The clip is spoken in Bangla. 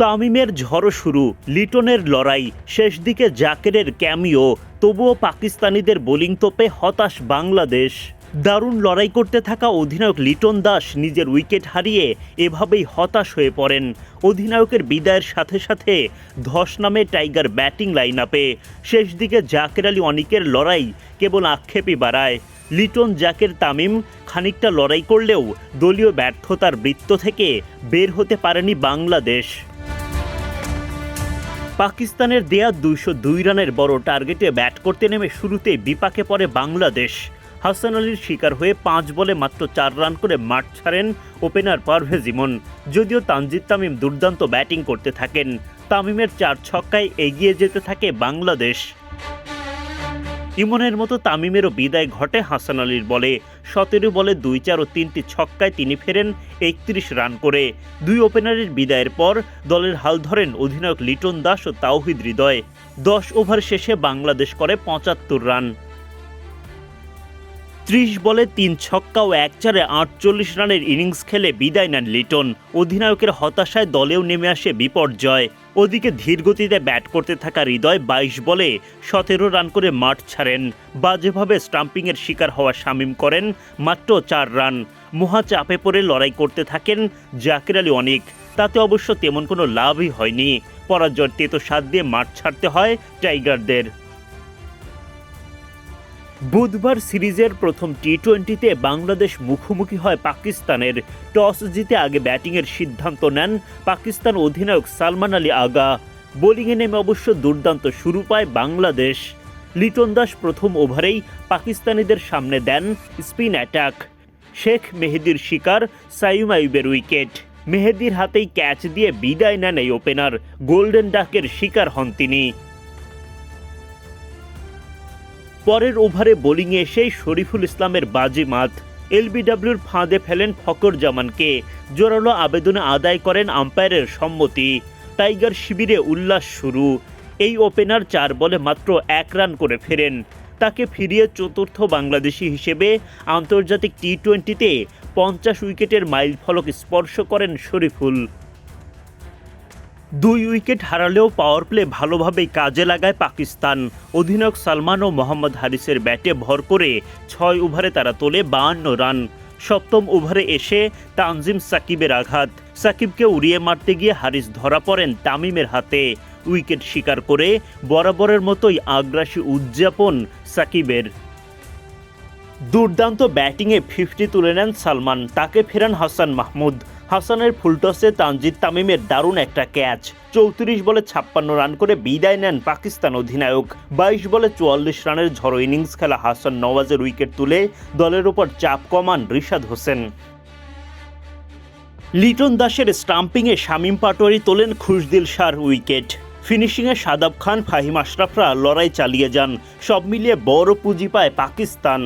তামিমের ঝড়ো শুরু, লিটনের লড়াই, শেষ দিকে জাকেরের ক্যামিও, তবুও পাকিস্তানিদের বোলিং তোপে হতাশ বাংলাদেশ। দারুণ লড়াই করতে থাকা অধিনায়ক লিটন দাস নিজের উইকেট হারিয়ে এভাবেই হতাশ হয়ে পড়েন। অধিনায়কের বিদায়ের সাথে সাথে ধস নামে টাইগার ব্যাটিং লাইন আপে শেষ দিকে জাকের আলী অনিকের লড়াই কেবল আক্ষেপই বাড়ায়। লিটন, জাকের, তামিম খানিকটা লড়াই করলেও দলীয় ব্যর্থতার বৃত্ত থেকে বের হতে পারেনি বাংলাদেশ। পাকিস্তানের দেয়া দুইশো দুই রানের বড় টার্গেটে ব্যাট করতে নেমে শুরুতে বিপাকে পড়ে বাংলাদেশ। হাসান আলীর শিকার হয়ে পাঁচ বলে মাত্র চার রান করে মাঠ ছাড়েন ওপেনার পারভেজ ইমন। যদিও তানজিদ তামিম দুর্দান্ত ব্যাটিং করতে থাকেন, তামিমের চার ছক্কায় এগিয়ে যেতে থাকে বাংলাদেশ। ইমনের মতো তামিমেরও বিদায় ঘটে হাসান আলীর বলে। সতেরো বলে দুই চার ও তিনটি ছক্কায় তিনি ফেরেন একত্রিশ রান করে। দুই ওপেনারের বিদায়ের পর দলের হাল ধরেন অধিনায়ক লিটন দাস ও তাওহিদ হৃদয়। দশ ওভার শেষে বাংলাদেশ করে পঁচাত্তর রান। ত্রিশ বলে তিন ছক্কা ও এক চারে আটচল্লিশ রানের ইনিংস খেলে বিদায় নেন লিটন। অধিনায়কের হতাশায় দলেও নেমে আসে বিপর্যয়। ওদিকে ধীরগতিতে ব্যাট করতে থাকা হৃদয় বাইশ বলে সতেরো রান করে মাঠ ছাড়েন। বাজেভাবে স্টাম্পিংয়ের শিকার হওয়া শামিম করেন মাত্র চার রান। মহা চাপে পড়ে লড়াই করতে থাকেন জাকির আলী অনেক। তাতে অবশ্য তেমন কোনো লাভই হয়নি। পরাজয়ের তেতো সাত দিয়ে মাঠ ছাড়তে হয় টাইগারদের। বুধবার সিরিজের প্রথম টি টোয়েন্টিতে বাংলাদেশ মুখোমুখি হয় পাকিস্তানের। টস জিতে আগে ব্যাটিংয়ের সিদ্ধান্ত নেন পাকিস্তান অধিনায়ক সালমান আলী আগা। বোলিংয়ে নেমে অবশ্য দুর্দান্ত শুরু পায় বাংলাদেশ। লিটন দাস প্রথম ওভারেই পাকিস্তানিদের সামনে দেন স্পিন অ্যাটাক। শেখ মেহেদির শিকার সাইম আইবের উইকেট। মেহেদির হাতেই ক্যাচ দিয়ে বিদায় নেন এই ওপেনার। গোল্ডেন ডাকের শিকার হন তিনি। পরের ওভারে বোলিংয়ে এসেই শরীফুল ইসলামের বাজিমাত এলবিডব্লিউর ফাঁদে ফেলেন ফকর জামানকে জোরালো আবেদনে আদায় করেন আম্পায়ারের সম্মতি। টাইগার শিবিরে উল্লাস শুরু। এই ওপেনার চার বলে মাত্র এক রান করে ফেরেন। তাকে ফিরিয়ে চতুর্থ বাংলাদেশি হিসেবে আন্তর্জাতিক টি টোয়েন্টিতে পঞ্চাশ উইকেটের মাইল ফলক স্পর্শ করেন শরীফুল। দুই উইকেট হারালেও পাওয়ার প্লে ভালোভাবেই কাজে লাগায় পাকিস্তান। অধিনায়ক সালমান ও মোহাম্মদ হারিসের ব্যাটে ভর করে ছয় ওভারে তারা তোলে বাহান্ন রান। সপ্তম ওভারে এসে তানজিম সাকিবের আঘাত। সাকিবকে উড়িয়ে মারতে গিয়ে হারিস ধরা পড়েন তামিমের হাতে। উইকেট শিকার করে বরাবরের মতোই আগ্রাসী উদযাপন সাকিবের। দুর্দান্ত ব্যাটিংয়ে ফিফটি তুলে নেন সালমান, তাকে ফেরান হাসান মাহমুদ। হাসানের ফুলটসে তানজিদ তামিমের দারুণ একটা ক্যাচ। চৌত্রিশ বলে ছাপ্পান্ন রান করে বিদায় নেন পাকিস্তান অধিনায়ক। বাইশ বলে চুয়াল্লিশ রানের ঝড়ো ইনিংস খেলা হাসান নওয়াজের উইকেট তুলে দলের ওপর চাপ কমান রিশাদ হোসেন। লিটন দাসের স্টাম্পিংয়ে শামীম পাটোয়ারি তোলেন খুশদিল শাহর উইকেট। ফিনিশিংয়ে সাদাব খান, ফাহিম আশরাফরা লড়াই চালিয়ে যান। সব মিলিয়ে বড় পুঁজি পায় পাকিস্তান।